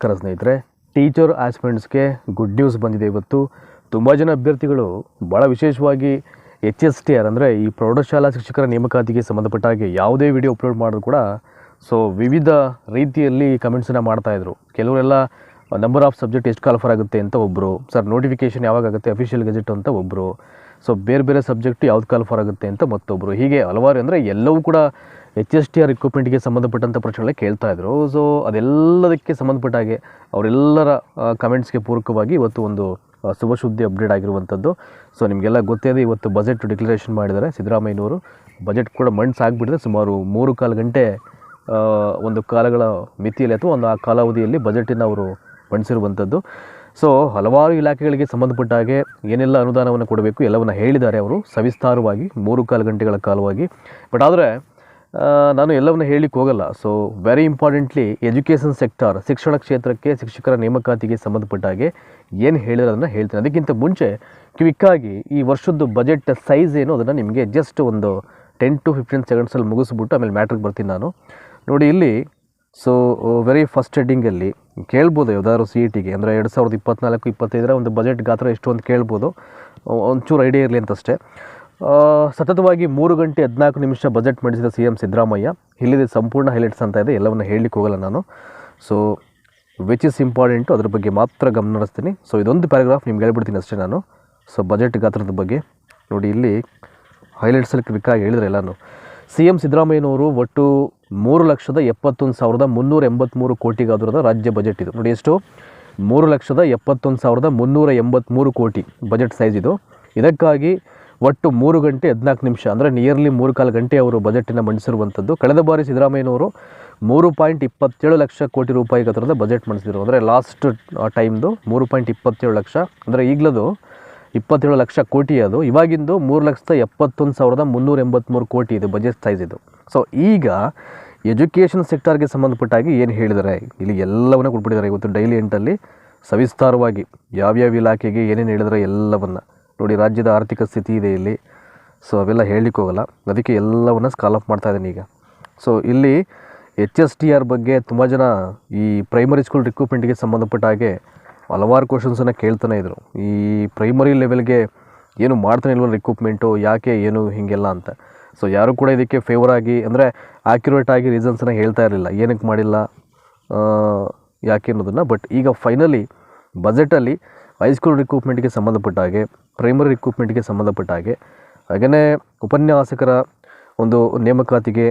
ನಮಸ್ಕಾರ ಸ್ನೇಹಿತರೆ. Teacher ಆಸ್ಪಿರೆಂಟ್ಸ್ಗೆ good news ಬಂದಿದೆ ಇವತ್ತು. ತುಂಬ ಜನ ಅಭ್ಯರ್ಥಿಗಳು ಭಾಳ ವಿಶೇಷವಾಗಿ ಎಚ್ ಎಸ್ ಟಿ ಆರ್ ಅಂದರೆ ಈ ಪ್ರೌಢಶಾಲಾ ಶಿಕ್ಷಕರ ನೇಮಕಾತಿಗೆ ಸಂಬಂಧಪಟ್ಟ ಹಾಗೆ ಯಾವುದೇ ವಿಡಿಯೋ ಅಪ್ಲೋಡ್ ಮಾಡಿದ್ರು ಕೂಡ ಸೊ ವಿವಿಧ ರೀತಿಯಲ್ಲಿ ಕಮೆಂಟ್ಸನ್ನು ಮಾಡ್ತಾಯಿದ್ರು ಕೆಲವರೆಲ್ಲ ನಂಬರ್ ಆಫ್ ಸಬ್ಜೆಕ್ಟ್ ಎಷ್ಟು ಕಾಲ್ಫರ್ ಆಗುತ್ತೆ ಅಂತ ಒಬ್ಬರು ಸರ್ ನೋಟಿಫಿಕೇಷನ್ ಯಾವಾಗ ಆಗುತ್ತೆ ಅಫಿಷಿಯಲ್ ಗೆಜೆಟ್ ಅಂತ ಒಬ್ಬರು ಸೊ ಬೇರೆ ಬೇರೆ ಸಬ್ಜೆಕ್ಟ್ ಯಾವ್ದು ಕಾಲ್ಫರ್ ಆಗುತ್ತೆ ಅಂತ ಮತ್ತೊಬ್ಬರು ಹೀಗೆ ಹಲವಾರು ಅಂದರೆ ಎಲ್ಲವೂ ಕೂಡ ಎಚ್ ಎಸ್ ಟಿ ಆರ್ ಇಕ್ವಿಪ್ಮೆಂಟ್ಗೆ ಸಂಬಂಧಪಟ್ಟಂಥ ಪ್ರಶ್ನೆಗಳೇ ಕೇಳ್ತಾ ಇದ್ರು. ಸೊ ಅದೆಲ್ಲದಕ್ಕೆ ಸಂಬಂಧಪಟ್ಟ ಹಾಗೆ ಅವರೆಲ್ಲರ ಕಮೆಂಟ್ಸ್ಗೆ ಪೂರಕವಾಗಿ ಇವತ್ತು ಒಂದು ಶುಭ ಸುದ್ದಿ ಅಪ್ಡೇಟ್ ಆಗಿರುವಂಥದ್ದು ಸೊ ನಿಮಗೆಲ್ಲ ಗೊತ್ತೇ ಇದೆ, ಇವತ್ತು ಬಜೆಟ್ ಡಿಕ್ಲರೇಷನ್ ಮಾಡಿದ್ದಾರೆ ಸಿದ್ದರಾಮಯ್ಯನವರು. ಬಜೆಟ್ ಕೂಡ ಮಂಡ್ಸ್ ಆಗಿಬಿಟ್ಟಿದೆ. ಸುಮಾರು ಮೂರು ಕಾಲು ಗಂಟೆ ಒಂದು ಕಾಲಗಳ ಮಿತಿಯಲ್ಲಿ ಅಥವಾ ಒಂದು ಆ ಕಾಲಾವಧಿಯಲ್ಲಿ ಬಜೆಟನ್ನು ಅವರು ಮಂಡಿಸಿರುವಂಥದ್ದು ಸೊ ಹಲವಾರು ಇಲಾಖೆಗಳಿಗೆ ಸಂಬಂಧಪಟ್ಟ ಹಾಗೆ ಏನೆಲ್ಲ ಅನುದಾನವನ್ನು ಕೊಡಬೇಕು ಎಲ್ಲವನ್ನು ಹೇಳಿದ್ದಾರೆ ಅವರು. ಸವಿಸ್ತಾರವಾಗಿ ಮೂರು ಕಾಲು ಗಂಟೆಗಳ ಕಾಲವಾಗಿ. ಬಟ್ ಆದರೆ ನಾನು ಎಲ್ಲವನ್ನು ಹೇಳಲಿಕ್ಕೆ ಹೋಗಲ್ಲ. So very importantly education sector ಶಿಕ್ಷಣ ಕ್ಷೇತ್ರಕ್ಕೆ ಶಿಕ್ಷಕರ ನೇಮಕಾತಿಗೆ ಸಂಬಂಧಪಟ್ಟ ಹಾಗೆ ಏನು ಹೇಳಿದ್ರೆ ಅದನ್ನು ಹೇಳ್ತೀನಿ. ಅದಕ್ಕಿಂತ ಮುಂಚೆ ಕ್ವಿಕ್ಕಾಗಿ ಈ ವರ್ಷದ್ದು ಬಜೆಟ್ ಸೈಜ್ ಏನು ಅದನ್ನು ನಿಮಗೆ ಜಸ್ಟ್ ಒಂದು ಟೆನ್ ಟು ಫಿಫ್ಟೀನ್ ಸೆಕೆಂಡ್ಸಲ್ಲಿ ಮುಗಿಸ್ಬಿಟ್ಟು ಆಮೇಲೆ ಮ್ಯಾಟ್ರಿಗೆ ಬರ್ತೀನಿ ನಾನು. ನೋಡಿ ಇಲ್ಲಿ ಸೊ ವೆರಿ ಫಸ್ಟ್ ಹೆಡ್ಡಿಂಗಲ್ಲಿ ಕೇಳ್ಬೋದು ಯಾವ್ದಾದ್ರು ಸಿ ಇ ಟಿಗೆ ಅಂದರೆ ಎರಡು ಸಾವಿರದ ಇಪ್ಪತ್ನಾಲ್ಕು, ಇಪ್ಪತ್ತೈದರ ಒಂದು ಬಜೆಟ್ ಗಾತ್ರ ಎಷ್ಟು ಅಂತ ಕೇಳ್ಬೋದು. ಒಂಚೂರು ಐಡಿಯಾ ಇರಲಿ ಅಂತಷ್ಟೇ. ಸತತವಾಗಿ ಮೂರು ಗಂಟೆ ಹದಿನಾಲ್ಕು ನಿಮಿಷ ಬಜೆಟ್ ಮಂಡಿಸಿದ ಸಿ ಎಂ ಸಿದ್ದರಾಮಯ್ಯ, ಇಲ್ಲಿದೆ ಸಂಪೂರ್ಣ ಹೈಲೈಟ್ಸ್ ಅಂತ ಇದೆ, ಎಲ್ಲವನ್ನು ಹೇಳಲಿಕ್ಕೆ ಹೋಗಲ್ಲ ನಾನು. ಸೊ ವಿಚ್ ಇಸ್ ಇಂಪಾರ್ಟೆಂಟು ಅದ್ರ ಬಗ್ಗೆ ಮಾತ್ರ ಗಮನ ಹರಿಸ್ತೀನಿ. ಸೊ ಇದೊಂದು ಪ್ಯಾರಾಗ್ರಾಫ್ ನಿಮ್ಗೆ ಹೇಳ್ಬಿಡ್ತೀನಿ ಅಷ್ಟೇ ನಾನು. ಸೊ ಬಜೆಟ್ ಗಾತ್ರದ ಬಗ್ಗೆ. ನೋಡಿ, ಇಲ್ಲಿ ಹೈಲೈಟ್ಸಲ್ಲಿ ಕ್ವಿಕ್ಕಾಗಿ ಹೇಳಿದ್ರೆ ಎಲ್ಲಾನು. ಸಿ ಎಂ ಸಿದ್ದರಾಮಯ್ಯನವರು ಒಟ್ಟು ಮೂರು ಲಕ್ಷದ ಎಪ್ಪತ್ತೊಂದು ಸಾವಿರದ ಮುನ್ನೂರ ಎಂಬತ್ತ್ಮೂರು ಕೋಟಿಗಾದ್ರದ ರಾಜ್ಯ ಬಜೆಟ್ ಇದು. ನೋಡಿ, ಎಷ್ಟು? ಮೂರು ಲಕ್ಷದ ಎಪ್ಪತ್ತೊಂದು ಸಾವಿರದ ಮುನ್ನೂರ ಎಂಬತ್ತ್ಮೂರು ಕೋಟಿ ಬಜೆಟ್ ಸೈಜ್ ಇದು. ಇದಕ್ಕಾಗಿ ಒಟ್ಟು ಮೂರು ಗಂಟೆ ಹದಿನಾಲ್ಕು ನಿಮಿಷ, ಅಂದರೆ ನಿಯರ್ಲಿ ಮೂರು ಕಾಲು ಗಂಟೆ ಅವರು ಬಜೆಟನ್ನು ಮಂಡಿಸಿರುವಂಥದ್ದು. ಕಳೆದ ಬಾರಿ ಸಿದ್ದರಾಮಯ್ಯನವರು ಮೂರು ಪಾಯಿಂಟ್ ಇಪ್ಪತ್ತೇಳು ಲಕ್ಷ ಕೋಟಿ ರೂಪಾಯಿ ಹತ್ರದ ಬಜೆಟ್ ಮಂಡಿಸಿದರು. ಅಂದರೆ ಲಾಸ್ಟ್ ಟೈಮ್ದು ಮೂರು ಪಾಯಿಂಟ್ ಇಪ್ಪತ್ತೇಳು ಲಕ್ಷ. ಅಂದರೆ ಈಗಲದು ಇಪ್ಪತ್ತೇಳು ಲಕ್ಷ ಕೋಟಿ ಅದು. ಇವಾಗಿಂದು ಮೂರು ಲಕ್ಷದ ಎಪ್ಪತ್ತೊಂದು ಸಾವಿರದ ಮುನ್ನೂರ ಎಂಬತ್ತ್ಮೂರು ಕೋಟಿ ಇದು ಬಜೆಟ್ ಸೈಜ್ ಇದು. ಸೊ ಈಗ ಎಜುಕೇಷನ್ ಸೆಕ್ಟರ್ಗೆ ಸಂಬಂಧಪಟ್ಟಾಗಿ ಏನು ಹೇಳಿದ್ದಾರೆ ಇಲ್ಲಿ ಎಲ್ಲವನ್ನ ಕೊಟ್ಬಿಟ್ಟಿದ್ದಾರೆ ಇವತ್ತು ಡೈಲಿ ಎಂಟಲ್ಲಿ ಸವಿಸ್ತಾರವಾಗಿ ಯಾವ್ಯಾವ ಇಲಾಖೆಗೆ ಏನೇನು ಹೇಳಿದರೆ ಎಲ್ಲವನ್ನು. ನೋಡಿ, ರಾಜ್ಯದ ಆರ್ಥಿಕ ಸ್ಥಿತಿ ಇದೆ ಇಲ್ಲಿ. ಸೊ ಅವೆಲ್ಲ ಹೇಳಲಿಕ್ಕೆ ಹೋಗಲ್ಲ. ಅದಕ್ಕೆ ಎಲ್ಲವನ್ನು ಸ್ಕಾಲ್ ಆಫ್ ಮಾಡ್ತಾ ಇದ್ದೀನಿ ಈಗ. ಸೊ ಇಲ್ಲಿ ಎಚ್ ಎಸ್ ಟಿ ಆರ್ ಬಗ್ಗೆ ತುಂಬ ಜನ ಈ ಪ್ರೈಮರಿ ಸ್ಕೂಲ್ ರಿಕ್ರೂಟ್ಮೆಂಟ್ಗೆ ಸಂಬಂಧಪಟ್ಟ ಹಾಗೆ ಹಲವಾರು ಕ್ವಶನ್ಸನ್ನು ಕೇಳ್ತಾನೆ ಇದ್ರು. ಈ ಪ್ರೈಮರಿ ಲೆವೆಲ್ಗೆ ಏನು ಮಾಡ್ತಾನೆ ಇಲ್ವಲ್ಲ ರಿಕ್ರೂಟ್ಮೆಂಟು ಯಾಕೆ, ಏನು, ಹೀಗೆಲ್ಲ ಅಂತ. ಸೊ ಯಾರು ಕೂಡ ಇದಕ್ಕೆ ಫೇವರ್ ಆಗಿ, ಅಂದರೆ ಆಕ್ಯುರೇಟ್ ಆಗಿ ರೀಸನ್ಸನ್ನು ಹೇಳ್ತಾ ಇರಲಿಲ್ಲ. ಏನಕ್ಕೆ ಮಾಡಿಲ್ಲ ಯಾಕೆ ಅನ್ನೋದನ್ನು. ಬಟ್ ಈಗ ಫೈನಲಿ ಬಜೆಟಲ್ಲಿ ಹೈಸ್ಕೂಲ್ ರಿಕ್ರೂಟ್ಮೆಂಟ್ಗೆ ಸಂಬಂಧಪಟ್ಟ ಹಾಗೆ ಪ್ರೈಮರಿ ರಿಕ್ರೂಟ್ಮೆಂಟ್ಗೆ ಸಂಬಂಧಪಟ್ಟ ಹಾಗೆ ಹಾಗೆಯೇ ಉಪನ್ಯಾಸಕರ ಒಂದು ನೇಮಕಾತಿಗೆ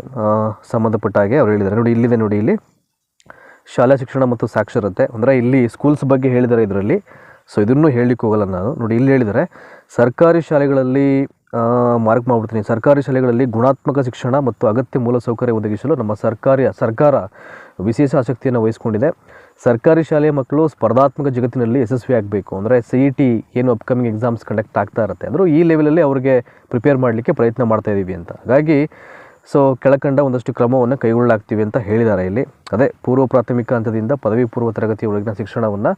ಸಂಬಂಧಪಟ್ಟ ಹಾಗೆ ಅವ್ರು ಹೇಳಿದ್ದಾರೆ. ನೋಡಿ, ಇಲ್ಲಿದೆ ನೋಡಿ ಇಲ್ಲಿ. ಶಾಲಾ ಶಿಕ್ಷಣ ಮತ್ತು ಸಾಕ್ಷರತೆ, ಅಂದರೆ ಇಲ್ಲಿ ಸ್ಕೂಲ್ಸ್ ಬಗ್ಗೆ ಹೇಳಿದ್ದಾರೆ ಇದರಲ್ಲಿ. ಸೊ ಇದನ್ನು ಹೇಳಲಿಕ್ಕೆ ಹೋಗಲ್ಲ ನಾನು. ನೋಡಿ, ಇಲ್ಲಿ ಹೇಳಿದರೆ ಸರ್ಕಾರಿ ಶಾಲೆಗಳಲ್ಲಿ ಮಾರ್ಕ್ ಮಾಡ್ಬಿಡ್ತೀನಿ. ಸರ್ಕಾರಿ ಶಾಲೆಗಳಲ್ಲಿ ಗುಣಾತ್ಮಕ ಶಿಕ್ಷಣ ಮತ್ತು ಅಗತ್ಯ ಮೂಲಸೌಕರ್ಯ ಒದಗಿಸಲು ನಮ್ಮ ಸರ್ಕಾರಿ, ಸರ್ಕಾರ ವಿಶೇಷ ಆಸಕ್ತಿಯನ್ನು ವಹಿಸಿಕೊಂಡಿದೆ. ಸರ್ಕಾರಿ ಶಾಲೆಯ ಮಕ್ಕಳು ಸ್ಪರ್ಧಾತ್ಮಕ ಜಗತ್ತಿನಲ್ಲಿ ಯಶಸ್ವಿ ಆಗಬೇಕು ಅಂದರೆ ಸಿ ಇ ಟಿ ಏನು ಅಪ್ಕಮಿಂಗ್ ಎಕ್ಸಾಮ್ಸ್ ಕಂಡಕ್ಟ್ ಆಗ್ತಾ ಇರುತ್ತೆ ಅಂದರೂ ಈ ಲೆವೆಲಲ್ಲಿ ಅವರಿಗೆ ಪ್ರಿಪೇರ್ ಮಾಡಲಿಕ್ಕೆ ಪ್ರಯತ್ನ ಮಾಡ್ತಾ ಇದ್ದೀವಿ ಅಂತ. ಹಾಗಾಗಿ ಸೊ ಕೆಳಕಂಡ ಒಂದಷ್ಟು ಕ್ರಮವನ್ನು ಕೈಗೊಳ್ಳಲಾಗ್ತೀವಿ ಅಂತ ಹೇಳಿದ್ದಾರೆ ಇಲ್ಲಿ. ಅದೇ, ಪೂರ್ವ ಪ್ರಾಥಮಿಕ ಹಂತದಿಂದ ಪದವಿ ಪೂರ್ವ ತರಗತಿಯವರೆಗಿನ ಶಿಕ್ಷಣವನ್ನು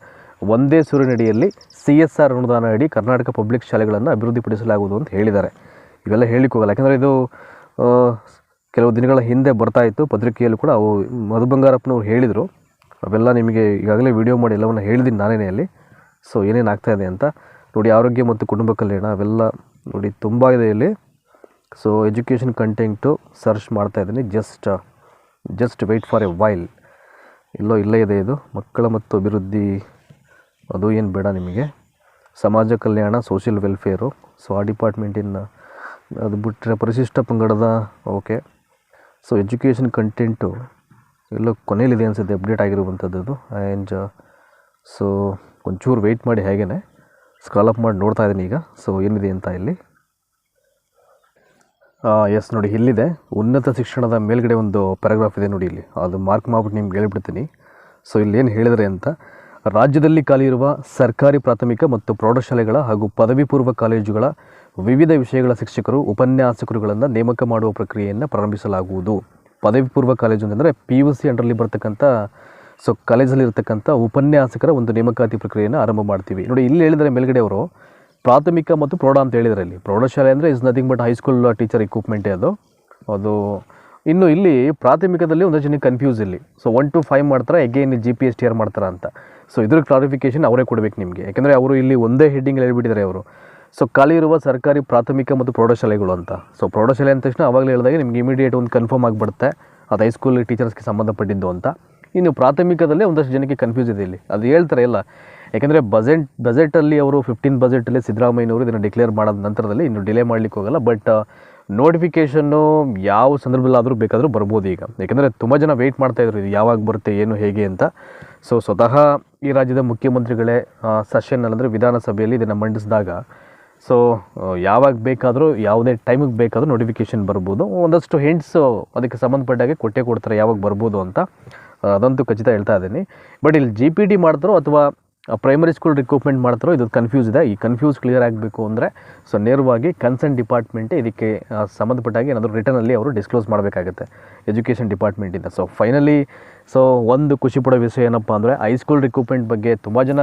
ಒಂದೇ ಸೂರಿನಡಿಯಲ್ಲಿ ಸಿ ಎಸ್ ಆರ್ ಅನುದಾನ ಅಡಿ ಕರ್ನಾಟಕ ಪಬ್ಲಿಕ್ ಶಾಲೆಗಳನ್ನು ಅಭಿವೃದ್ಧಿಪಡಿಸಲಾಗುವುದು ಅಂತ ಹೇಳಿದ್ದಾರೆ. ಇವೆಲ್ಲ ಹೇಳಿಕೋಗಲ್ಲ ಯಾಕಂದರೆ ಇದು ಕೆಲವು ದಿನಗಳ ಹಿಂದೆ ಬರ್ತಾ ಇತ್ತು. ಪತ್ರಿಕೆಯಲ್ಲೂ ಕೂಡ ಅವು ಮಧು ಬಂಗಾರಪ್ಪನವ್ರು ಹೇಳಿದರು. ಅವೆಲ್ಲ ನಿಮಗೆ ಈಗಾಗಲೇ ವಿಡಿಯೋ ಮಾಡಿ ಎಲ್ಲವನ್ನು ಹೇಳಿದ್ದೀನಿ ನಾನೇ ಅಲ್ಲಿ. ಸೊ ಏನೇನು ಆಗ್ತಾಯಿದೆ ಅಂತ ನೋಡಿ, ಆರೋಗ್ಯ ಮತ್ತು ಕುಟುಂಬ ಕಲ್ಯಾಣ ಅವೆಲ್ಲ ನೋಡಿ ತುಂಬ ಇದೆ ಇಲ್ಲಿ. ಸೊ ಎಜುಕೇಷನ್ ಕಂಟೆಂಟು ಸರ್ಚ್ ಮಾಡ್ತಾ ಇದ್ದೀನಿ. Just just wait for a while ಇಲ್ಲೋ ಇಲ್ಲೇ ಇದೆ ಇದು. ಮಕ್ಕಳ ಮತ್ತು ಅಭಿವೃದ್ಧಿ ಅದು ಏನು ಬೇಡ ನಿಮಗೆ. ಸಮಾಜ ಕಲ್ಯಾಣ ಸೋಷಿಯಲ್ ವೆಲ್ಫೇರು ಸೊ ಆ ಡಿಪಾರ್ಟ್ಮೆಂಟಿನ ಅದು ಬಿಟ್ಟರೆ ಪರಿಶಿಷ್ಟ ಪಂಗಡದ ಓಕೆ ಸೊ ಎಜುಕೇಷನ್ ಕಂಟೆಂಟು ಎಲ್ಲೋ ಕೊನೆಯಲ್ಲಿದೆ ಅನಿಸುತ್ತೆ ಅಪ್ಡೇಟ್ ಆಗಿರುವಂಥದ್ದು ಆ್ಯಂಡ್ ಸೊ ಒಂಚೂರು ವೆಯ್ಟ್ ಮಾಡಿ ಹೇಗೇ ಸ್ಕಾಲಪ್ ಮಾಡಿ ನೋಡ್ತಾ ಇದ್ದೀನಿ ಈಗ. ಸೊ ಏನಿದೆ ಅಂತ ಇಲ್ಲಿ. ಎಸ್ ನೋಡಿ, ಇಲ್ಲಿದೆ. ಉನ್ನತ ಶಿಕ್ಷಣದ ಮೇಲ್ಗಡೆ ಒಂದು ಪ್ಯಾರಾಗ್ರಾಫ್ ಇದೆ ನೋಡಿ ಇಲ್ಲಿ. ಅದು ಮಾರ್ಕ್ ಮಾಡ್ಬಿಟ್ಟು ನಿಮ್ಗೆ ಹೇಳ್ಬಿಡ್ತೀನಿ. ಸೊ ಇಲ್ಲಿ ಏನು ಹೇಳಿದರೆ ಅಂತ, ರಾಜ್ಯದಲ್ಲಿ ಖಾಲಿ ಇರುವ ಸರ್ಕಾರಿ ಪ್ರಾಥಮಿಕ ಮತ್ತು ಪ್ರೌಢಶಾಲೆಗಳ ಹಾಗೂ ಪದವಿ ಪೂರ್ವ ಕಾಲೇಜುಗಳ ವಿವಿಧ ವಿಷಯಗಳ ಶಿಕ್ಷಕರು ಉಪನ್ಯಾಸಕರುಗಳನ್ನು ನೇಮಕ ಮಾಡುವ ಪ್ರಕ್ರಿಯೆಯನ್ನು ಪ್ರಾರಂಭಿಸಲಾಗುವುದು. ಪದವಿ ಪೂರ್ವ ಕಾಲೇಜು ಅಂತಂದರೆ ಪಿ ಯು ಸಿ ಅಂಡರಲ್ಲಿ ಬರ್ತಕ್ಕಂಥ ಸೊ ಕಾಲೇಜಲ್ಲಿ ಇರತಕ್ಕಂಥ ಉಪನ್ಯಾಸಕರ ಒಂದು ನೇಮಕಾತಿ ಪ್ರಕ್ರಿಯೆಯನ್ನು ಆರಂಭ ಮಾಡ್ತೀವಿ. ನೋಡಿ, ಇಲ್ಲಿ ಹೇಳಿದರೆ ಮೇಲ್ಗಡೆ ಅವರು, ಪ್ರಾಥಮಿಕ ಮತ್ತು ಪ್ರೌಢ ಅಂತ ಹೇಳಿದರೆ ಅಲ್ಲಿ ಪ್ರೌಢಶಾಲೆ ಅಂದರೆ is nothing but high school teacher ಇಕ್ವಿಪ್ಮೆಂಟೇ ಅದು. ಅದು ಇನ್ನು ಇಲ್ಲಿ ಪ್ರಾಥಮಿಕದಲ್ಲಿ ಒಂದಷ್ಟು ಜನಕ್ಕೆ ಕನ್ಫ್ಯೂಸ್ ಇಲ್ಲಿ. ಸೊ ಒನ್ ಟು ಫೈವ್ ಮಾಡ್ತಾರೆ again G P S T R ಮಾಡ್ತಾರೆ ಅಂತ. ಸೊ ಇದ್ರ ಕ್ಲಾರಿಫಿಕೇಶನ್ ಅವರೇ ಕೊಡಬೇಕು ನಿಮಗೆ. ಯಾಕೆಂದರೆ ಅವರು ಇಲ್ಲಿ ಒಂದೇ ಹೆಡ್ಡಿಂಗ್ ಹೇಳ್ಬಿಟ್ಟಿದ್ದಾರೆ ಅವರು. ಸೊ ಖಾಲಿ ಇರುವ ಸರ್ಕಾರಿ ಪ್ರಾಥಮಿಕ ಮತ್ತು ಪ್ರೌಢಶಾಲೆಗಳು ಅಂತ. ಸೊ ಪ್ರೌಢಶಾಲೆ ಅಂದ ತಕ್ಷಣ ಅವಾಗಲೇ ಹೇಳಿದಾಗ ನಿಮ್ಗೆ ಇಮಿಡಿಯೇಟ್ ಒಂದು ಕನ್ಫರ್ಮ್ ಆಗಿಬಿಡುತ್ತೆ. ಅದು ಹೈಸ್ಕೂಲ್ ಟೀಚರ್ಸ್ಗೆ ಸಂಬಂಧಪಟ್ಟಿದ್ದು ಅಂತ. ಇನ್ನು ಪ್ರಾಥಮಿಕದಲ್ಲೇ ಒಂದಷ್ಟು ಜನಕ್ಕೆ ಕನ್ಫ್ಯೂಸ್ ಇದೆ ಇಲ್ಲಿ. ಅದು ಹೇಳ್ತಾರೆ ಇಲ್ಲ ಯಾಕೆಂದರೆ ಬಜೆಟ್, ಬಜೆಟಲ್ಲಿ ಅವರು ಫಿಫ್ಟೀನ್ ಬಜೆಟಲ್ಲಿ ಸಿದ್ದರಾಮಯ್ಯನವರು ಇದನ್ನು ಡಿಕ್ಲೇರ್ ಮಾಡಿದ ನಂತರದಲ್ಲಿ ಇನ್ನು ಡಿಲೇ ಮಾಡಲಿಕ್ಕೆ ಹೋಗಲ್ಲ. ಬಟ್ ನೋಟಿಫಿಕೇಷನ್ನು ಯಾವ ಸಂದರ್ಭದಲ್ಲಾದರೂ ಬೇಕಾದರೂ ಬರ್ಬೋದು ಈಗ. ಯಾಕೆಂದರೆ ತುಂಬ ಜನ ವೆಯ್ಟ್ ಮಾಡ್ತಾಯಿದ್ರು ಇದು ಯಾವಾಗ ಬರುತ್ತೆ, ಏನು, ಹೇಗೆ ಅಂತ. ಸೊ ಸ್ವತಃ ಈ ರಾಜ್ಯದ ಮುಖ್ಯಮಂತ್ರಿಗಳೇ ಸೆಷನ್ನಲ್ಲಿ ಅಂದರೆ ವಿಧಾನಸಭೆಯಲ್ಲಿ ಇದನ್ನು ಮಂಡಿಸಿದಾಗ ಸೊ ಯಾವಾಗ ಬೇಕಾದರೂ, ಯಾವುದೇ ಟೈಮಿಗೆ ಬೇಕಾದರೂ ನೋಟಿಫಿಕೇಷನ್ ಬರ್ಬೋದು. ಒಂದಷ್ಟು ಹಿಂಟ್ಸು ಅದಕ್ಕೆ ಸಂಬಂಧಪಟ್ಟಾಗೆ ಕೊಟ್ಟೆ ಕೊಡ್ತಾರೆ ಯಾವಾಗ ಬರ್ಬೋದು ಅಂತ. ಅದಂತೂ ಖಚಿತ ಹೇಳ್ತಾ ಇದ್ದೀನಿ. ಬಟ್ ಇಲ್ಲಿ ಜಿ ಪಿ ಟಿ ಮಾಡ್ತಾರೋ ಅಥವಾ ಪ್ರೈಮರಿ ಸ್ಕೂಲ್ ರಿಕ್ರೂಟ್ಮೆಂಟ್ ಮಾಡ್ತಾರೋ, ಇದು ಕನ್ಫ್ಯೂಸ್ ಇದೆ. ಈ ಕನ್ಫ್ಯೂಸ್ ಕ್ಲಿಯರ್ ಆಗಬೇಕು ಅಂದರೆ ಸೊ ನೇರವಾಗಿ ಕನ್ಸರ್ನ್ ಡಿಪಾರ್ಟ್ಮೆಂಟೇ ಇದಕ್ಕೆ ಸಂಬಂಧಪಟ್ಟಾಗಿ ಏನಾದರೂ ರಿಟರ್ನಲ್ಲಿ ಅವರು ಡಿಸ್ಕ್ಲೋಸ್ ಮಾಡಬೇಕಾಗುತ್ತೆ ಎಜುಕೇಷನ್ ಡಿಪಾರ್ಟ್ಮೆಂಟಿಂದ ಸೊ ಫೈನಲಿ ಸೊ ಒಂದು ಖುಷಿ ಪಡೋ ವಿಷಯ ಏನಪ್ಪ ಅಂದರೆ ಹೈಸ್ಕೂಲ್ ರಿಕ್ರೂಟ್ಮೆಂಟ್ ಬಗ್ಗೆ ತುಂಬ ಜನ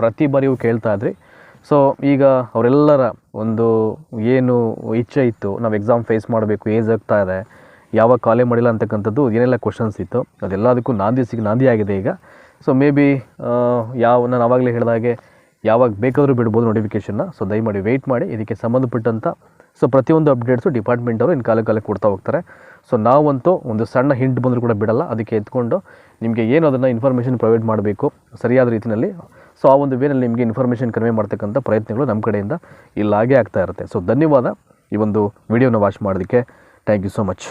ಪ್ರತಿ ಬಾರಿಯೂ ಕೇಳ್ತಾ ಇದ್ರಿ. ಸೊ ಈಗ ಅವರೆಲ್ಲರ ಒಂದು ಏನು ಇಚ್ಛೆ ಇತ್ತು, ನಾವು ಎಕ್ಸಾಮ್ ಫೇಸ್ ಮಾಡಬೇಕು, ಏಜ್ ಆಗ್ತಾ ಇದೆ, ಯಾವಾಗ ಕಾಲೇ ಮಾಡಿಲ್ಲ ಅಂತಕ್ಕಂಥದ್ದು, ಏನೆಲ್ಲ ಕ್ವಶನ್ಸ್ ಇತ್ತು, ಅದೆಲ್ಲದಕ್ಕೂ ನಾಂದಿ ಸಿಗಿ, ನಾಂದಿ ಆಗಿದೆ ಈಗ. ಸೊ ಮೇ ಬಿ ಯಾವ, ನಾನು ಆವಾಗಲೇ ಹೇಳಿದಾಗೆ ಯಾವಾಗ ಬೇಕಾದರೂ ಬಿಡ್ಬೋದು ನೋಟಿಫಿಕೇಷನ್ನ ಸೊ ದಯಮಾಡಿ ವೆಯ್ಟ್ ಮಾಡಿ, ಇದಕ್ಕೆ ಸಂಬಂಧಪಟ್ಟಂಥ ಸೊ ಪ್ರತಿಯೊಂದು ಅಪ್ಡೇಟ್ಸು ಡಿಪಾರ್ಟ್ಮೆಂಟ್ ಅವರು ಇನ್ನು ಕಾಲ ಕಾಲಕ್ಕೆ ಕೊಡ್ತಾ ಹೋಗ್ತಾರೆ. ಸೊ ನಾವಂತೂ ಒಂದು ಸಣ್ಣ ಹಿಂಟ್ ಬಂದರೂ ಕೂಡ ಬಿಡಲ್ಲ. ಅದಕ್ಕೆ ಎತ್ಕೊಂಡು ನಿಮಗೆ ಏನು ಅದನ್ನು ಇನ್ಫಾರ್ಮೇಷನ್ ಪ್ರೊವೈಡ್ ಮಾಡಬೇಕು, ಸರಿಯಾದ ರೀತಿಯಲ್ಲಿ ಸೊ, ಆ ಒಂದು ವೇನಲ್ಲಿ ನಿಮಗೆ ಇನ್ಫಾರ್ಮೇಷನ್ ಕನ್ವೆ ಮಾಡ್ತಕ್ಕಂಥ ಪ್ರಯತ್ನಗಳು ನಮ್ಮ ಕಡೆಯಿಂದ ಇಲ್ಲಾಗೆ ಆಗ್ತಾ ಇರುತ್ತೆ. ಸೊ ಧನ್ಯವಾದ ಈ ಒಂದು ವಿಡಿಯೋನ ವಾಚ್ ಮಾಡೋದಕ್ಕೆ ಥ್ಯಾಂಕ್ ಯು ಸೊ ಮಚ್